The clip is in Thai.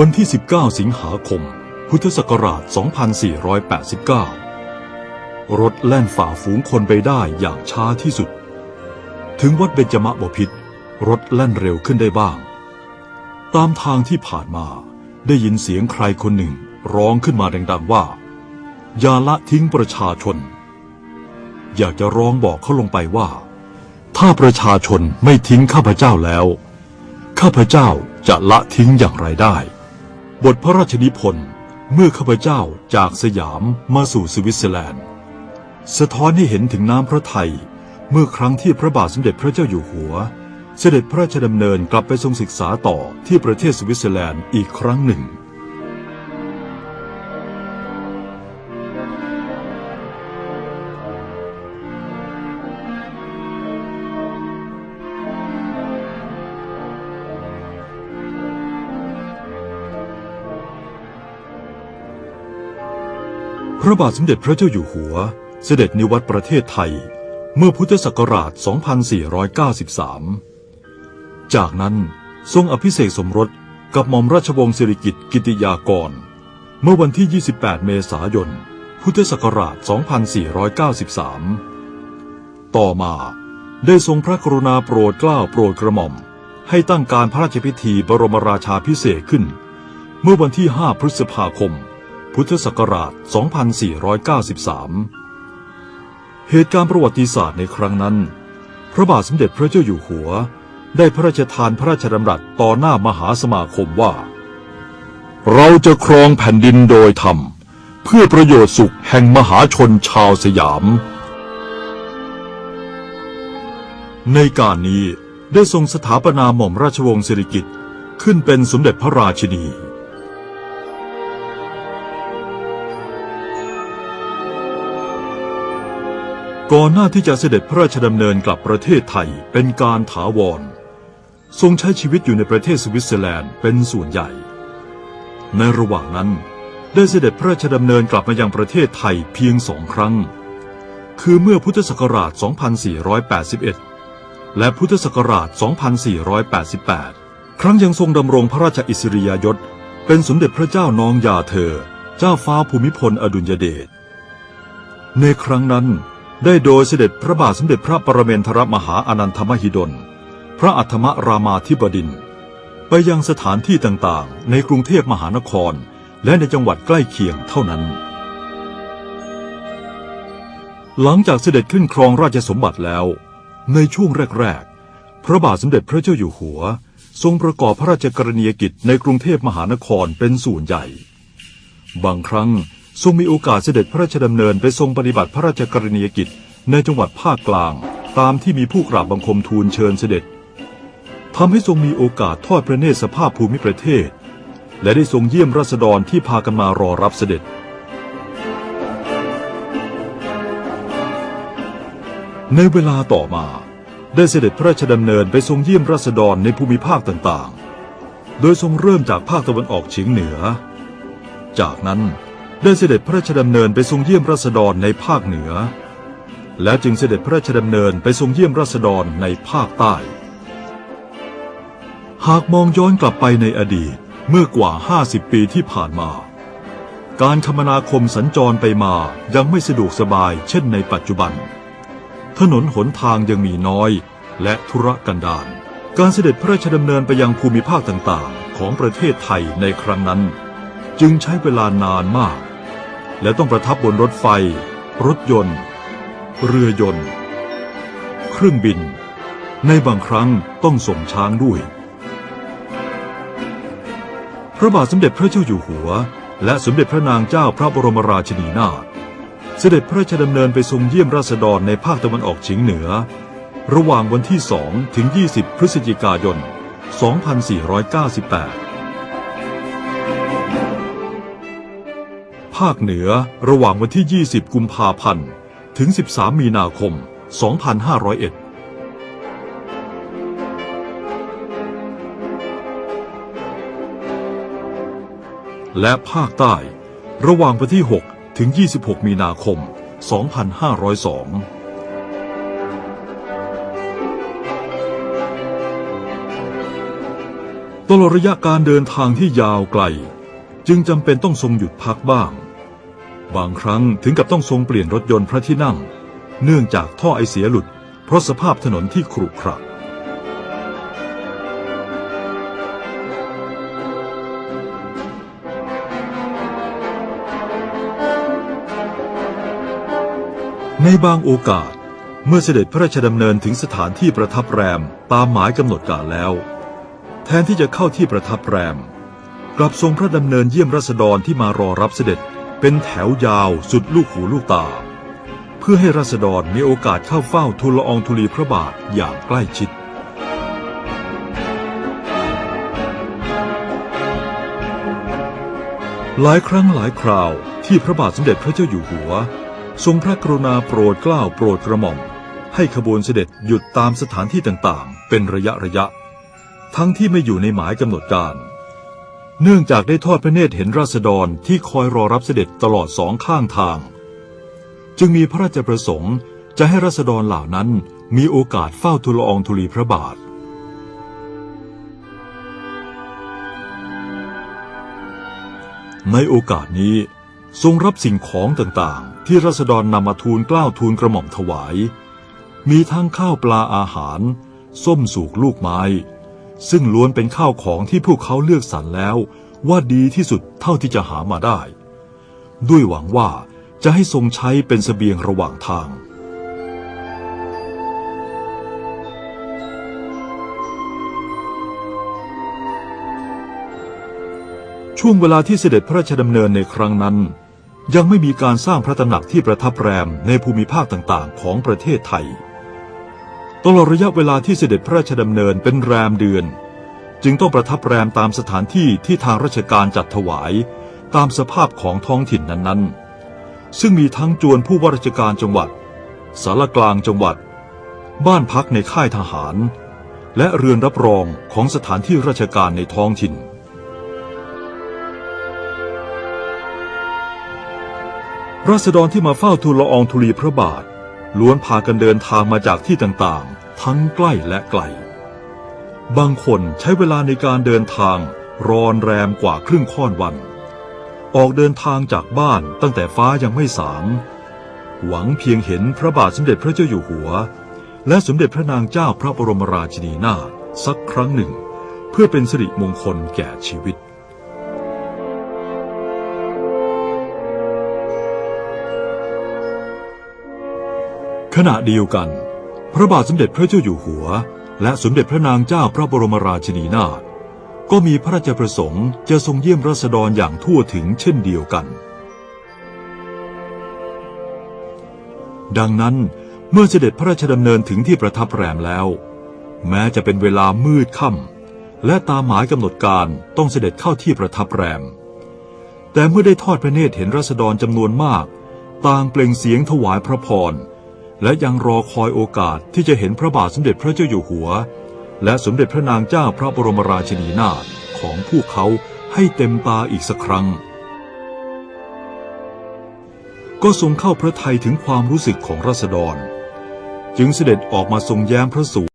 วันที่ 19 สิงหาคม พุทธศักราช 2489 รถแล่นฝ่าฝูงคนไปได้อย่างช้าที่สุด ถึงวัดเบญจมบพิตรรถแล่นเร็วขึ้นได้บ้าง ตามทางที่ผ่านมาได้ยินเสียงใครคนหนึ่งร้องขึ้นมาดัง ๆ ว่า อย่าละทิ้งประชาชน อยากจะร้องบอกเขาลงไปว่า ถ้าประชาชนไม่ทิ้งข้าพเจ้าแล้ว ข้าพเจ้าจะละทิ้งอย่างไรได้ บทพระราชนิพนธ์เมื่อข้าพเจ้าจากสยามมาสู่สวิตเซอร์แลนด์ สะท้อนให้เห็นถึงน้ำพระทัยเมื่อครั้งที่พระบาทสมเด็จพระเจ้าอยู่หัว เสด็จพระราชดำเนินกลับไปทรงศึกษาต่อที่ประเทศสวิตเซอร์แลนด์อีกครั้งหนึ่ง พระบาทสมเด็จพระเจ้าอยู่หัว เสด็จนิวัตประเทศไทย เมื่อพุทธศักราช 2493 จากนั้นทรงอภิเษกสมรสกับหม่อมราชวงศ์สิริกิติ์กิติยากร เมื่อวันที่ 28 เมษายน พุทธศักราช 2493 ต่อมาได้ทรงพระกรุณาโปรดเกล้าโปรดกระหม่อม ให้ตั้งการพระราชพิธีบรมราชาพิเศษกขึ้น เมื่อวันที่ 5 พฤษภาคม พุทธศักราช 2493 เหตุการณ์ประวัติศาสตร์ในครั้งนั้น พระบาทสมเด็จพระเจ้าอยู่หัว ได้พระราชทานพระราชดำรัสต่อหน้ามหาสมาคมว่า เราจะครองแผ่นดินโดยธรรม เพื่อประโยชน์สุขแห่งมหาชนชาวสยาม ในการนี้ได้ทรงสถาปนาหม่อมราชวงศ์สิริกิติ์ขึ้นเป็นสมเด็จพระราชินี ก่อนหน้าที่จะเสด็จพระราชดำเนินกลับประเทศไทยเป็นการถาวร ทรงใช้ชีวิตอยู่ในประเทศสวิตเซอร์แลนด์เป็นส่วนใหญ่ ในระหว่างนั้น ได้เสด็จพระราชดำเนินกลับมายังประเทศไทยเพียงสองครั้ง คือเมื่อพุทธศักราช 2481 และพุทธศักราช 2488 ครั้งยังทรงดำรงพระราชอิสริยยศ เป็นสมเด็จพระเจ้าน้องยาเธอ เจ้าฟ้าภูมิพลอดุลยเดชในครั้งนั้น ได้โดยเสด็จพระบาทสมเด็จพระปรเมนทรมหาอนันทมหิดล พระอัฐมรามาธิบดิน ไปยังสถานที่ต่างๆ ในกรุงเทพมหานคร และในจังหวัดใกล้เคียงเท่านั้น หลังจากเสด็จขึ้นครองราชสมบัติแล้ว ในช่วงแรกๆ พระบาทสมเด็จพระเจ้าอยู่หัว ทรงประกอบพระราชกรณียกิจในกรุงเทพมหานครเป็นส่วนใหญ่ บางครั้ง ทรงมีโอกาสเสด็จพระราชดำเนินไปทรงปฏิบัติพระราชกรณียกิจในจังหวัดภาคกลาง ตามที่มีผู้กราบบังคมทูลเชิญเสด็จทำให้ทรงมีโอกาสทอดพระเนตรสภาพภูมิประเทศ และได้ทรงเยี่ยมราษฎรที่พากันมารอรับเสด็จ ในเวลาต่อมาได้เสด็จพระราชดำเนินไปทรงเยี่ยมราษฎรในภูมิภาคต่างๆ โดยทรงเริ่มจากภาคตะวันออกเฉียงเหนือ จากนั้น ได้เสด็จพระราชดำเนินไปทรงเยี่ยมราษฎรในภาคเหนือ แล้วจึงเสด็จพระราชดำเนินไปทรงเยี่ยมราษฎรในภาคใต้ หากมองย้อนกลับไปในอดีตเมื่อกว่า 50 ปีที่ผ่านมา การคมนาคมสัญจรไปมายังไม่สะดวกสบายเช่นในปัจจุบัน ถนนหนทางยังมีน้อยและธุรกันดารการเสด็จพระราชดำเนินไปยังภูมิภาคต่างๆ ของประเทศไทยในครั้งนั้น จึงใช้เวลานานมาก และต้องประทับบนรถไฟ รถยนต์ เรือยนต์ เครื่องบิน ในบางครั้งต้องส่งช้างด้วย พระบาทสมเด็จพระเจ้าอยู่หัว และสมเด็จพระนางเจ้าพระบรมราชินีนาถเสด็จพระราชดำเนินไปทรงเยี่ยมราษฎรในภาคตะวันออกเฉียงเหนือ ระหว่างวันที่ 2 ถึง 20 พฤศจิกายน 2498 ภาคเหนือระหว่างวันที่ 20 กุมภาพันธ์ ถึง 13 มีนาคม 2501และภาคใต้ ระหว่างวันที่ 6 ถึง 26 มีนาคม 2502 ตลอดระยะการเดินทางที่ยาวไกล จึงจำเป็นต้องทรงหยุดพักบ้าง บางครั้งถึงกับต้องทรงเปลี่ยนรถยนต์พระที่นั่ง เนื่องจากท่อไอเสียหลุด เพราะสภาพถนนที่ขรุขระในบางโอกาส เมื่อเสด็จพระราชดำเนินถึงสถานที่ประทับแรมตามหมายกำหนดการแล้ว แทนที่จะเข้าที่ประทับแรม กลับทรงพระดำเนินเยี่ยมราษฎรที่มารอรับเสด็จเป็นแถวยาวสุดลูกหูลูกตา เพื่อให้ราษฎรมีโอกาสเข้าเฝ้าทูลละอองธุลีพระบาทอย่างใกล้ชิด หลายครั้งหลายคราวที่พระบาทสมเด็จพระเจ้าอยู่หัว ทรงพระกรุณาโปรดเกล้าโปรดกระหม่อม ให้ขบวนเสด็จหยุดตามสถานที่ต่างๆ เป็นระยะระยะ ทั้งที่ไม่อยู่ในหมายกำหนดการ เนื่องจากได้ทอดพระเนตรเห็นราษฎรที่คอยรอรับเสด็จตลอดสองข้างทาง จึงมีพระราชประสงค์จะให้ราษฎรเหล่านั้นมีโอกาสเฝ้าทูลอองธุลีพระบาท ในโอกาสนี้ทรงรับสิ่งของต่างๆ ที่ราษฎรนำมาทูลกล้าวทูลกระหม่อมถวาย มีทั้งข้าวปลาอาหาร ส้มสูกลูกไม้ ซึ่งล้วนเป็นข้าวของที่พวกเขาเลือกสรรแล้ว ว่าดีที่สุดเท่าที่จะหามาได้ ด้วยหวังว่าจะให้ทรงใช้เป็นเสบียงระหว่างทาง ช่วงเวลาที่เสด็จพระราชดำเนินในครั้งนั้น ยังไม่มีการสร้างพระตำหนักที่ประทับแรมในภูมิภาคต่างๆ ของประเทศไทย ตลอดระยะเวลาที่เสด็จพระราชดำเนินเป็นแรมเดือน จึงต้องประทับแรมตามสถานที่ที่ทางราชการจัดถวายตามสภาพของท้องถิ่นนั้นๆ ซึ่งมีทั้งจวนผู้ว่าราชการจังหวัด สารกลางจังหวัด บ้านพักในค่ายทหาร และเรือนรับรองของสถานที่ราชการในท้องถิ่น ราษฎรที่มาเฝ้าทูลละอองธุลีพระบาท ล้วนพากันเดินทางมาจากที่ต่างๆ ทั้งใกล้และไกล บางคนใช้เวลาในการเดินทางรอนแรมกว่าครึ่งค่อนวัน ออกเดินทางจากบ้านตั้งแต่ฟ้ายังไม่สาง หวังเพียงเห็นพระบาทสมเด็จพระเจ้าอยู่หัว และสมเด็จพระนางเจ้าพระบรมราชินีนาถสักครั้งหนึ่ง เพื่อเป็นสิริมงคลแก่ชีวิต ขณะเดียวกัน พระบาทสมเด็จพระเจ้าอยู่หัว และสมเด็จพระนางเจ้าพระบรมราชินีนาถก็มีพระราชประสงค์จะทรงเยี่ยมราษฎรอย่างทั่วถึงเช่นเดียวกัน ดังนั้นเมื่อเสด็จพระราชดำเนินถึงที่ประทับแรมแล้ว แม้จะเป็นเวลามืดค่ำและตามหมายกำหนดการต้องเสด็จเข้าที่ประทับแรม แต่เมื่อได้ทอดพระเนตรเห็นราษฎรจำนวนมาก ต่างเปล่งเสียงถวายพระพร และยังรอคอยโอกาสที่จะเห็นพระบาทสมเด็จพระเจ้าอยู่หัว และสมเด็จพระนางเจ้าพระบรมราชินีนาถของพวกเขาให้เต็มตาอีกสักครั้ง ก็ทรงเข้าพระทัยถึงความรู้สึกของราษฎร จึงเสด็จออกมาทรงแย้มพระสู